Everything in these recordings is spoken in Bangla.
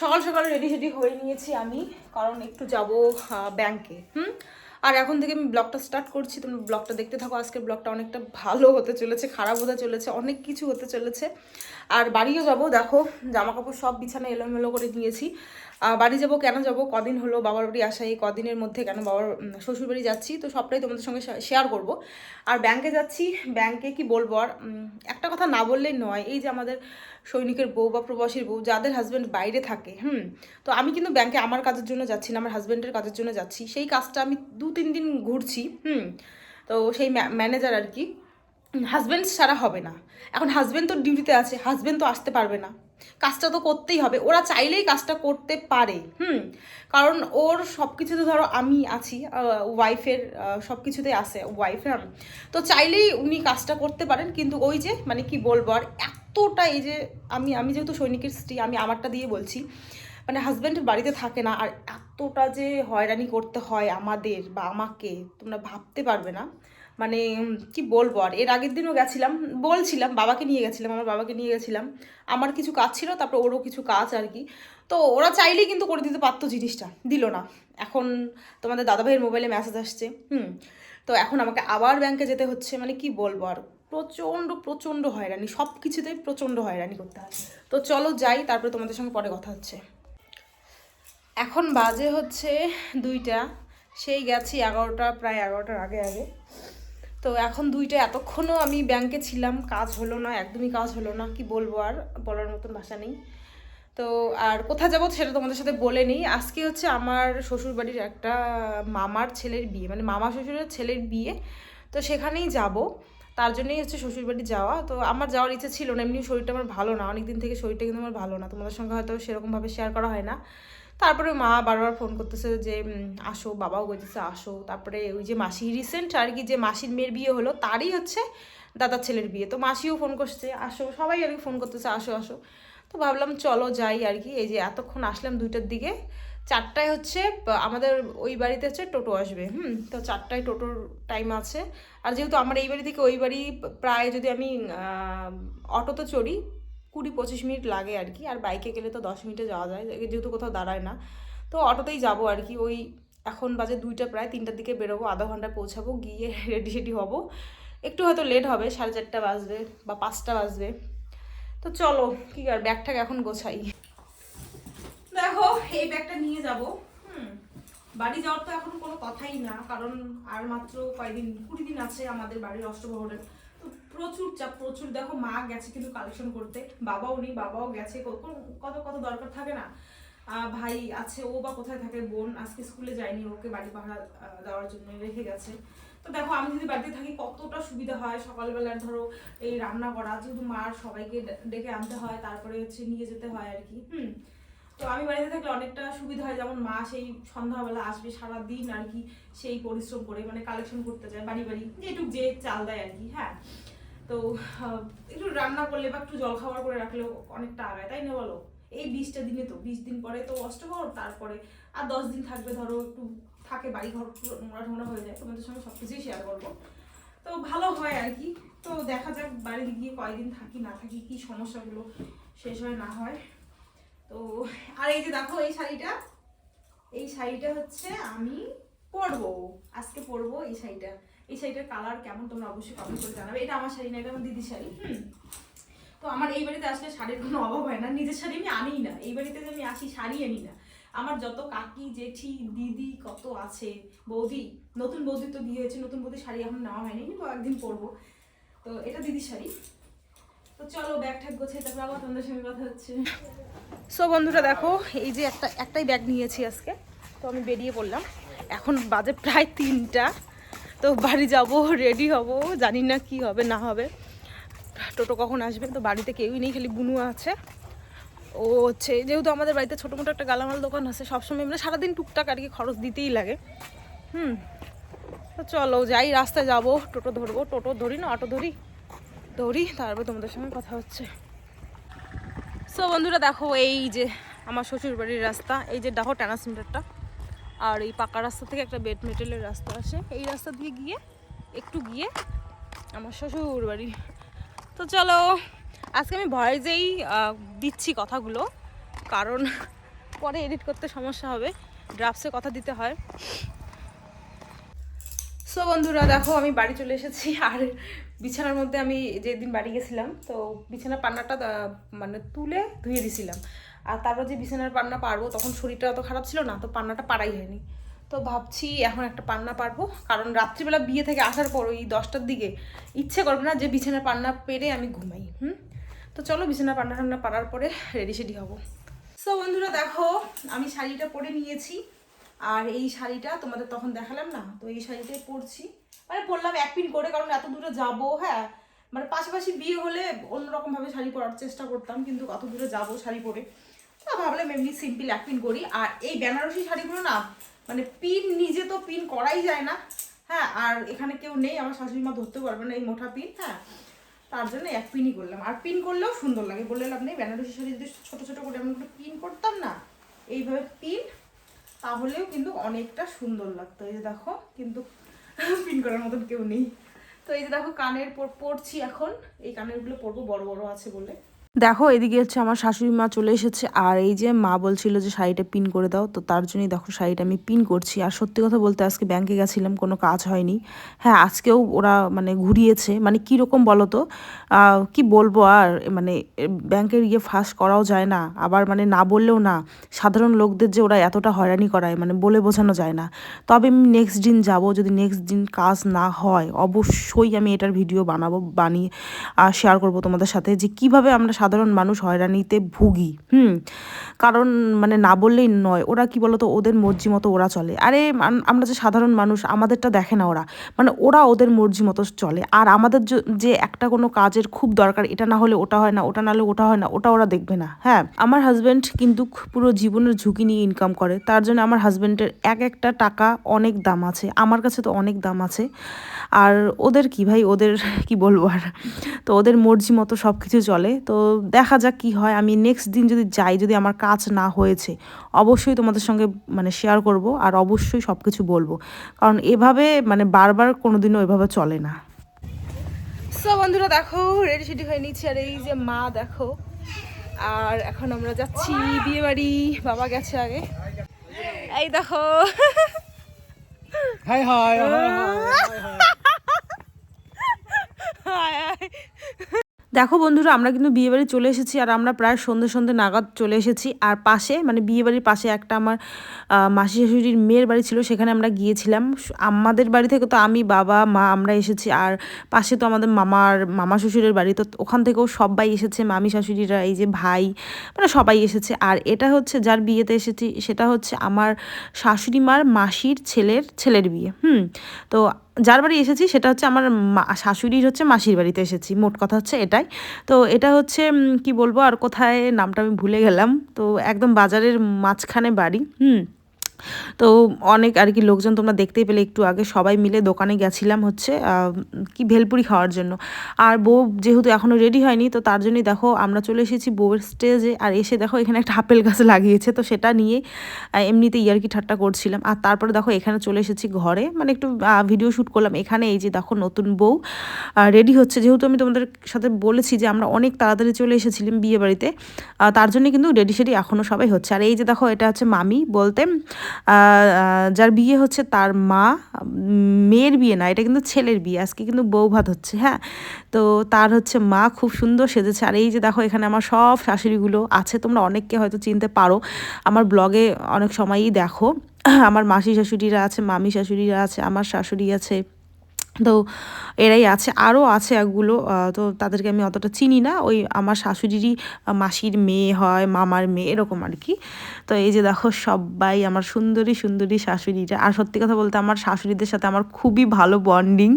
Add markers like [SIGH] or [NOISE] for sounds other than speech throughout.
সকাল সকাল রেডি সেডি হয়ে নিয়েছি আমি, কারণ একটু যাব ব্যাংকে হুম? আর এখন থেকে আমি ব্লগটা স্টার্ট করছি তুমি ব্লগটা দেখতে থাকো। আজকের ব্লগটা অনেকটা ভালো হতে চলেছে, খারাপ হতে চলেছে, অনেক কিছু হতে চলেছে। আর বাড়িও যাব, দেখো জামা কাপড় সব বিছানা এলোমেলো করে নিয়েছি বাড়ি যাব, কেন যাব, কদিন হলো বাবার বাড়ি আসা এই কদিনের মধ্যে কেন বাবার শ্বশুর বাড়ি যাচ্ছি, তো সবটাই তোমাদের সঙ্গে শেয়ার করব। আর ব্যাংকে যাচ্ছি ব্যাংকে কি বলব আর একটা কথা না বললেই নয়, এই যে আমাদের সৈনিকের বউ বা প্রবাসীর বউ, যাদের হাজব্যান্ড বাইরে থাকে, হুম, তো আমি কিন্তু ব্যাংকে আমার কাজের জন্য যাচ্ছি না, আমার হাজব্যান্ডের কাজের জন্য যাচ্ছি, সেই কাজটা আমি দু, তিন দিন ঘুরছি, হুম, তো সেই ম্যানেজার আর কি হাজব্যান্ড ছাড়া হবে না। এখন হাজব্যান্ড তো ডিউটিতে আছে হাজব্যান্ড তো আসতে পারবে না। কাজটা তো করতেই হবে। ওরা চাইলেই কাজটা করতে পারে, হুম? কারণ ওর সব কিছুতে ধরো আমি আছি ওয়াইফের সব কিছুতে আছে ওয়াইফ হ্যাঁ তো চাইলেই উনি কাজটা করতে পারেন, কিন্তু ওই যে মানে কি বলব আর, এতটা এই যে আমি আমি যেহেতু সৈনিকের স্ত্রী, আমি আমারটা দিয়ে বলছি মানে হাজব্যান্ড বাড়িতে থাকে না, আর এতটা যে হয়রানি করতে হয় আমাদের বা আমাকে, তোমরা ভাবতে পারবে না। মানে কি বলব? আর এর আগের দিনও গেছিলাম, বলছিলাম, বাবাকে নিয়ে গেছিলাম, আমার বাবাকে নিয়ে গেছিলাম। আমার কিছু কাজ ছিল, তারপর ওরও কিছু কাজ আর কি। তো ওরা চাইলেই কিন্তু করে দিতে পারতো জিনিসটা, দিল না। এখন তোমাদের দাদাভাইয়ের মোবাইলে মেসেজ আসছে, হুম। তো এখন আমাকে আবার ব্যাংকে যেতে হচ্ছে মানে কি বলব? আর প্রচণ্ড প্রচণ্ড হয়রানি সব কিছুতেই প্রচণ্ড হয়রানি করতে হয়। তো চলো যাই, তারপরে তোমাদের সঙ্গে পরে কথা হচ্ছে। এখন বাজে হচ্ছে দুইটা। সেই গেছি এগারোটা, প্রায় এগারোটার আগে আগে। তো এখন দুইটা, এতক্ষণও আমি ব্যাংকে ছিলাম, কাজ হলো না, একদমই কাজ হলো না, কি বলব আর, বলার মতন ভাষা নেই। তো আর কোথায় যাব সেটা তোমাদের সাথে বলে নিই। আজকে হচ্ছে আমার শ্বশুরবাড়ির একটা মামার ছেলের বিয়ে মানে মামা শ্বশুরের ছেলের বিয়ে। তো সেখানেই যাব। তার জন্যই হচ্ছে শ্বশুরবাড়ি যাওয়া। তো আমার যাওয়ার ইচ্ছে ছিল না, এমনি শরীরটা আমার ভালো না অনেক দিন থেকে শরীরটা কিন্তু আমার ভালো না। তোমাদের সঙ্গে হয়তো সেরকমভাবে শেয়ার করা হয় না। তারপরে মা বারবার ফোন করতেছে যে আসো, বাবাও বলতেছে আসো। তারপরে ওই যে মাসি রিসেন্ট আর কি যে মাসির মেয়ের বিয়ে হলো, তারই হচ্ছে দাদার ছেলের বিয়ে। তো মাসিও ফোন করছে, আসো। সবাই আর কি ফোন করতেছে, আসো আসো। তো ভাবলাম চলো যাই আর কি। এই যে এতক্ষণ আসলাম দুইটার দিকে, চারটায় হচ্ছে আমাদের ওই বাড়িতে হচ্ছে টোটো আসবে, হুম? তো চারটায় টোটোর টাইম আছে। আর যেহেতু আমার এই বাড়ি থেকে ওই বাড়ি প্রায় যদি আমি অটোতে চড়ি কুড়ি পঁচিশ মিনিট লাগে আর কি, আর বাইকে গেলে তো দশ মিনিটে যাওয়া যায় যেহেতু কোথাও দাঁড়ায় না। তো অটোতেই যাব আর কি, ওই এখন বাজে দুইটা প্রায়, তিনটার দিকে বেরোবো, আধা ঘণ্টা পৌঁছাবো, গিয়ে রেডি সেডি হব। একটু হয়তো লেট হবে, সাড়ে চারটা বাজবে বা পাঁচটা বাজবে। তো চলো, কি আর, ব্যাগটাকে এখন গোছাই। দেখো, এই ব্যাগটা নিয়ে যাব, হুম। বাড়ি যাওয়ার তো এখন কোনো কথাই না, কারণ আর মাত্র কয়দিন কুড়ি দিন আছে আমাদের বাড়ির অষ্টবহরের। তো প্রচুর চাপ প্রচুর। দেখো মা গেছে কিন্তু কালেকশন করতে। বাবাও নেই বাবাও গেছে। কত কত দরকার থাকে না? ভাই আছে ও বা কোথায় থাকে বোন আজকে স্কুলে যায়নি ওকে বাড়ি আহ, দেওয়ার জন্য রেখে গেছে। তো দেখো আমি যদি বাড়িতে থাকি কতটা সুবিধা হয়? সকালবেলা ধরো এই রান্না করা যেহেতু মার সবাইকে ডেকে আনতে হয় তারপরে হচ্ছে নিয়ে যেতে হয় আর কি। হুম তো আমি বাড়িতে থাকলে অনেকটা সুবিধা হয়, যেমন মা সেই সন্ধ্যাবেলা আসবে সারা দিন আর কি সেই পরিশ্রম করে মানে কালেকশন করতে যায় বাড়ি বাড়ি, যেটুক যে চাল দেয় আর কি হ্যাঁ। তো একটু রান্না করলে বা একটু জলখাবার করে রাখলেও অনেকটা আগায়, তাই না বলো? এই বিশটা দিনে তো, বিশ দিন পরে তো অষ্টমর, তারপরে আর দশ দিন থাকবে, ধরো একটু থাকে বাড়ি ঘর নোংরা টোংরা হয়ে যায়, তোমাদের সঙ্গে সব কিছুই শেয়ার করব। তো ভালো হয় আর কি, তো দেখা যাক বাড়ি গিয়ে কয়দিন থাকি, না থাকি, কি সমস্যাগুলো শেষ হয়, না হয়। তো, আর এই যে দেখো, এই শাড়িটা এই শাড়িটা হচ্ছে আমি পরবো, আজকে পরবো এই শাড়িটা। এই শাড়িটার কালার কেমন তোমরা অবশ্যই কমেন্ট করে জানাবে। এটা আমার শাড়ি না, এটা আমার দিদির শাড়ি, হুম? তো আমার এই বাড়িতে আসলে শাড়ির কোনো অভাব হয় না, নিজের শাড়ি আমি আনিই না। এই বাড়িতে যে আমি আসি, শাড়ি আনি না। আমার যত কাকি, জেঠি, দিদি কত আছে, বৌদি, নতুন বৌদি তো বিয়ে হয়েছে, নতুন বৌদি শাড়ি এখন নেওয়া হয়নি একদিন পরবো। তো এটা দিদির শাড়ি। চলো ব্যাগ সো বন্ধুরা দেখো, এই যে একটা, একটাই ব্যাগ নিয়েছি আজকে। তো আমি বেরিয়ে পড়লাম। এখন বাজে প্রায় তিনটা। তো বাড়ি যাব রেডি হব, জানি না কি হবে, না হবে। টোটো কখন আসবে? তো বাড়িতে কেউই নেই, খালি বুনু আছে। ও হচ্ছে, যেহেতু আমাদের বাড়িতে ছোটো মোটো একটা গালামাল দোকান আছে, সবসময় মানে সারাদিন টুকটাক আর কি খরচ দিতেই লাগে। হুম। তো চলো, যাই, রাস্তায় যাব, টোটো ধরবো। টোটো ধরি না, অটো ধরি। ধরি তারপর তোমাদের সঙ্গে কথা হচ্ছে। সো বন্ধুরা দেখো, এই যে আমার শ্বশুর বাড়ির রাস্তা, এই যে দেখো ট্রান্সমিটারটা আর এই পাকা রাস্তা থেকে একটা বেড মেটেলের রাস্তা আসে। এই রাস্তা দিয়ে গিয়ে, একটু গিয়ে আমার শ্বশুর বাড়ি তো চলো, আজকে আমি ভয়েসেই দিচ্ছি কথাগুলো, কারণ পরে এডিট করতে সমস্যা হবে ড্রাফটসে কথা দিতে হয়। সো বন্ধুরা দেখো, আমি বাড়ি চলে এসেছি, আর বিছানার মধ্যে আমি যেদিন বাড়ি গেছিলাম, তো বিছানার পান্নাটা মানে তুলে ধুয়ে দিছিলাম। আর তারপর যে বিছানার পান্না পারব, তখন শরীরটা অত খারাপ ছিল না, তো পান্নাটা পারাই হয়নি। তো ভাবছি এখন একটা পান্না পারব, কারণ রাত্রিবেলা বিয়ে থেকে আসার পর ওই দশটার দিকে ইচ্ছে করবে না যে বিছানার পান্না পেরে আমি ঘুমাই, হুম? তো চলো বিছানার পান্না টান্না পারার পরে রেডি সেডি হব। সো বন্ধুরা, দেখো, আমি শাড়িটা পরে নিয়েছি। আর এই শাড়িটা তোমাদের তখন দেখালাম না, তো এই শাড়িটাই পরছি। মানে পরলাম এক পিন করে, কারণ এত দূরে যাব হ্যাঁ মানে পাশাপাশি বিয়ে হলে অন্যরকম ভাবে শাড়ি পরার চেষ্টা করতাম, কিন্তু অত দূরে যাব শাড়ি পরে। তো ভাবলাম এমনি সিম্পল এক পিন করি। আর এই বেনারসি শাড়িগুলো না মানে পিন, নিজে তো পিন করাই যায় না। হ্যাঁ আর এখানে কেউ নেই, আমার শাশুড়ি মা ধরতে পারবে না এই মোটা পিন হ্যাঁ। তার জন্য এক পিনই করলাম। আর পিন করলেও সুন্দর লাগে বললে লাভ নেই। বেনারসি শাড়ি যদি ছোটো ছোটো করে আমি একটু পিন করতাম না, এইভাবে পিন তাহলেও কিন্তু অনেকটা সুন্দর লাগতো। এই যে দেখো, কিন্তু পিন করার মতন কেউ নেই। তো এই যে দেখো, কানের পরছি এখন। এই কানেরগুলো পরবো, বড় বড় আছে বলে। দেখো, এদিকে হচ্ছে আমার শাশুড়ি মা চলে এসেছে। আর এই যে মা বলছিল যে শাড়িটা পিন করে দাও, তো তার জন্যই দেখো শাড়িটা আমি পিন করছি। আর সত্যি কথা বলতে আজকে ব্যাংকে গেছিলাম, কোনো কাজ হয়নি। হ্যাঁ আজকেও ওরা মানে ঘুরিয়েছে। মানে কীরকম বলো তো কি বলব আর? মানে ব্যাংকের ইয়ে ফাঁস করাও যায় না। আবার মানে না বললেও না। সাধারণ লোকদের যে ওরা এতটা হয়রানি করায় মানে বলে বোঝানো যায় না। তবে আমি নেক্সট দিন যাব। যদি নেক্সট দিন কাজ না হয়, অবশ্যই আমি এটার ভিডিও বানাবো, বানিয়ে শেয়ার করব তোমাদের সাথে যে কীভাবে আমরা সাধারণ মানুষ হয়রানিতে ভুগি। হুম, কারণ মানে না বললেই নয়, ওরা কি বলতো, ওদের মর্জি মতো ওরা চলে। আরে আমরা যে সাধারণ মানুষ, আমাদেরটা দেখে না ওরা। মানে ওরা ওদের মর্জি মতো চলে। আর আমাদের যে একটা কোনো কাজের খুব দরকার, এটা না হলে ওটা হয় না, ওটা না হলে ওটা হয় না, ওটা ওরা দেখবে না। হ্যাঁ আমার হাজব্যান্ড কিন্তু পুরো জীবনের ঝুঁকি নিয়ে ইনকাম করে। তার জন্য আমার হাজব্যান্ডের এক একটা টাকা অনেক দাম আছে। আমার কাছে তো অনেক দাম আছে। আর ওদের কি ভাই, ওদের কি বলব আর? তো ওদের মর্জি মতো সব কিছু চলে। তো দেখা যাক কি হয়। আমি নেক্সট দিন যদি যাই যদি আমার কাজ না হয়েছে অবশ্যই তোমাদের সঙ্গে মানে শেয়ার করব আর অবশ্যই সব কিছু বলব। কারণ এভাবে মানে বারবার কোনোদিনও এভাবে চলে না। সো বন্ধুরা দেখো রেডি সেডি হয়ে নিচ্ছি। আর এই যে মা দেখো আর এখন আমরা যাচ্ছি বিয়ে বাড়ি। বাবা গেছে আগে। এই দেখো। হাই হাই হাই হাই দেখো বন্ধুরা, আমরা কিন্তু বিয়েবাড়ি চলে এসেছি আর আমরা প্রায় সন্ধে সন্ধে নাগাদ চলে এসেছি। আর পাশে মানে বিয়েবাড়ির পাশে একটা আমার মাসি শাশুড়ির মেয়ের বাড়ি ছিল, সেখানে আমরা গিয়েছিলাম। আমাদের বাড়ি থেকে তো আমি, বাবা, মা আমরা এসেছি। আর পাশে তো আমাদের মামার মামা শ্বশুরের বাড়ি। তো ওখান থেকেও সবাই এসেছে, মামি শাশুড়িরা, এই যে ভাই মানে সবাই এসেছে। আর এটা হচ্ছে যার বিয়েতে এসেছি, সেটা হচ্ছে আমার শাশুড়ি মার মাসির ছেলের ছেলের বিয়ে। হুম, তো যার বাড়ি এসেছি সেটা হচ্ছে আমার শাশুড়ির হচ্ছে মাসির বাড়িতে এসেছি। মোট কথা হচ্ছে এটাই। তো এটা হচ্ছে কি বলব, আর কোথায় নামটা আমি ভুলে গেলাম। তো একদম বাজারের মাঝখানে বাড়ি, হুম? তো অনেক আর কি লোকজন তোমরা দেখতেই পেলে একটু আগে, সবাই মিলে দোকানে গেছিলাম হচ্ছে কি ভেলপুরি খাওয়ার জন্য। আর বউ যেহেতু এখনও রেডি হয়নি, তো তার জন্যই দেখো আমরা চলে এসেছি বউয়ের স্টেজে আর এসে দেখো এখানে একটা আপেল গাছ লাগিয়েছে, তো সেটা নিয়ে এমনিতে ইয়ার্কি ঠাট্টা করছিলাম। আর তারপরে দেখো এখানে চলে এসেছি ঘরে মানে একটু ভিডিও শ্যুট করলাম। এখানে এই যে দেখো নতুন বউ রেডি হচ্ছে। যেহেতু আমি তোমাদের সাথে বলেছি যে আমরা অনেক তাড়াতাড়ি চলে এসেছিলাম বিয়ে বাড়িতে তার জন্য কিন্তু রেডি সেডি এখনও সবাই হচ্ছে। আর এই যে দেখো এটা হচ্ছে মামি বলতে যার বিয়ে হচ্ছে তার মা, মেয়ের বিয়ে না, এটা কিন্তু ছেলের বিয়ে, আজকে কিন্তু বউ ভাত হচ্ছে হ্যাঁ? তো তার হচ্ছে মা খুব সুন্দর সেজেছে, আর এই যে দেখো এখানে আমার সব শাশুড়িগুলো আছে, তোমরা অনেককে হয়তো চিনতে পারো, আমার ব্লগে অনেক সময়ই দেখো, আমার মাসি শাশুড়িরা আছে, মামি শাশুড়িরা আছে, আমার শাশুড়ি আছে তো এরাই আছে, আরও আছে একগুলো তো তাদেরকে আমি অতটা চিনি না। ওই আমার শাশুড়িরই মাসির মেয়ে হয়, মামার মেয়ে, এরকম আর কি। তো এই যে দেখো সবাই, আমার সুন্দরী সুন্দরী শাশুড়িরা। আর সত্যি কথা বলতে আমার শাশুড়িদের সাথে আমার খুবই ভালো বন্ডিং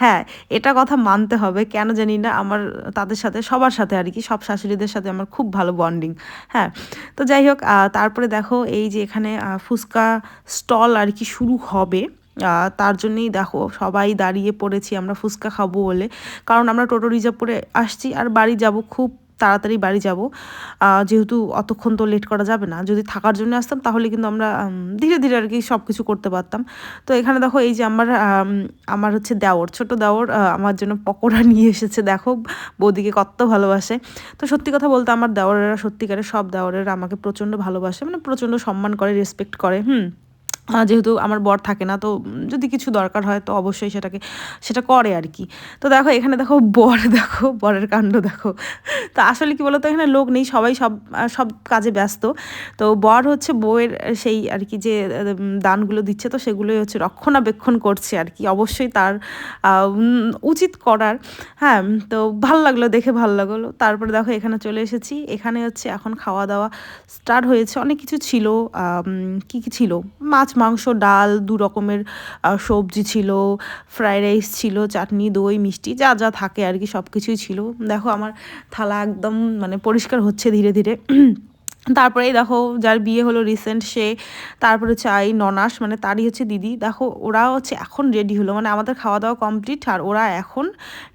হ্যাঁ এটা কথা মানতে হবে, কেন জানি না আমার, তাদের সাথে, সবার সাথে আর কি, সব শাশুড়িদের সাথে আমার খুব ভালো বন্ডিং হ্যাঁ তো যাই হোক তারপরে দেখো এই যে এখানে ফুচকা স্টল আর কি শুরু হবে। তার জন্যই দেখো, সবাই দাঁড়িয়ে পড়েছি, আমরা ফুচকা খাব বলে। কারণ আমরা টোটো রিজার্ভ করে আসছি আর বাড়ি যাব, খুব তাড়াতাড়ি বাড়ি যাব। যেহেতু অতক্ষণ তো লেট করা যাবে না। যদি থাকার জন্য আসতাম, তাহলে কিন্তু আমরা ধীরে ধীরে আর কি সব কিছু করতে পারতাম। তো এখানে দেখো, এই যে আমার আমার হচ্ছে দেওর, ছোট দেওর আমার জন্য পকোড়া নিয়ে এসেছে। দেখো, বৌদিকে কত ভালোবাসে। তো সত্যি কথা বলতে, আমার দেওরেরা সত্যিকারের সব দেওরেরা আমাকে প্রচণ্ড ভালোবাসে মানে প্রচণ্ড সম্মান করে রেসপেক্ট করে, হুম। যেহেতু আমার বর থাকে না, তো যদি কিছু দরকার হয় তো অবশ্যই সেটাকে, সেটা করে আর কি। তো দেখো, এখানে দেখো বর, [LAUGHS] দেখো বরের কাণ্ড, দেখো। তো আসলে কি বলতো, এখানে লোক নেই, সবাই সব সব কাজে ব্যস্ত। তো বর হচ্ছে বউয়ের সেই আর কি যে দানগুলো দিচ্ছে, তো সেগুলোই হচ্ছে রক্ষণাবেক্ষণ করছে আর কি। অবশ্যই তার উচিত করার। হ্যাঁ তো ভালো লাগল, দেখে ভালো লাগল। তারপরে দেখো, এখানে চলে এসেছি। এখানে হচ্ছে এখন খাওয়া দাওয়া স্টার্ট হয়েছে। অনেক কিছু ছিল কি কি ছিল? মাছ মাংস, ডাল, দু রকমের সবজি ছিল, ফ্রাইড রাইস ছিল, চাটনি, দই, মিষ্টি, যা যা থাকে আর কি সব কিছুই ছিল। দেখো আমার থালা একদম মানে পরিষ্কার হচ্ছে ধীরে ধীরে। তারপরে এই দেখো যার বিয়ে হলো রিসেন্ট সে, তারপরে হচ্ছে আই ননাস মানে তারই হচ্ছে দিদি। দেখো ওরা হচ্ছে এখন রেডি হলো মানে আমাদের খাওয়া দাওয়া কমপ্লিট আর ওরা এখন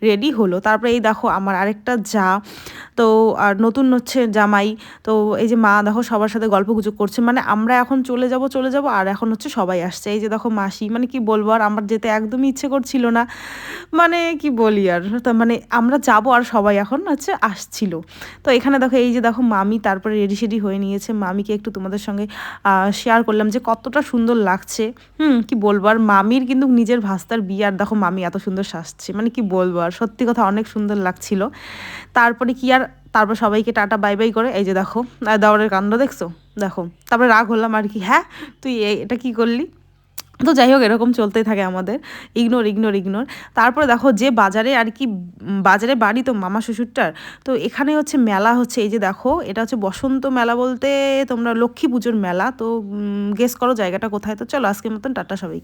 রেডি হলো। তারপরে এই দেখো আমার আরেকটা যা, তো আর নতুন হচ্ছে জামাই, তো এই যে মা দেখো সবার সাথে গল্প গুজব করছে মানে আমরা এখন চলে যাব চলে যাব আর এখন হচ্ছে সবাই আসছে। এই যে দেখো মাসি মানে কি বলব আর আমার যেতে একদমই ইচ্ছে করছিল না। মানে কি বলি আর, তা মানে আমরা যাব আর সবাই এখন হচ্ছে আসছিল। তো এখানে দেখো এই যে দেখো মামি তারপরে রেডি সেডি হয়ে নিয়েছে। মামিকে একটু তোমাদের সঙ্গে শেয়ার করলাম যে কতটা সুন্দর লাগছে। হুম, কি বলব? আর মামির কিন্তু নিজের ভাস্তার বিয়ে, আর দেখো মামি এত সুন্দর সাজছে। মানে কি বলব? আর সত্যি কথা অনেক সুন্দর লাগছিল। তারপরে কি আর, তারপর সবাইকে টাটা বাই বাই করে। এই যে দেখো দাওয়ারের কাণ্ড দেখছ? দেখো, তারপরে রাগ হলাম আর কি হ্যাঁ তুই এটা কি করলি? তো যাই হোক, এরকম চলতেই থাকে আমাদের। ইগনোর ইগনোর ইগনোর তারপরে দেখো, যে বাজারে আর কি বাজারে বাড়ি তো মামা শ্বশুরটার, তো এখানে হচ্ছে মেলা হচ্ছে, এই যে দেখো, এটা হচ্ছে বসন্ত মেলা বলতে তোমরা লক্ষ্মী পুজোর মেলা, তো গেস করো জায়গাটা কোথায়। তো চলো, আজকের মতন, টাটা সবাই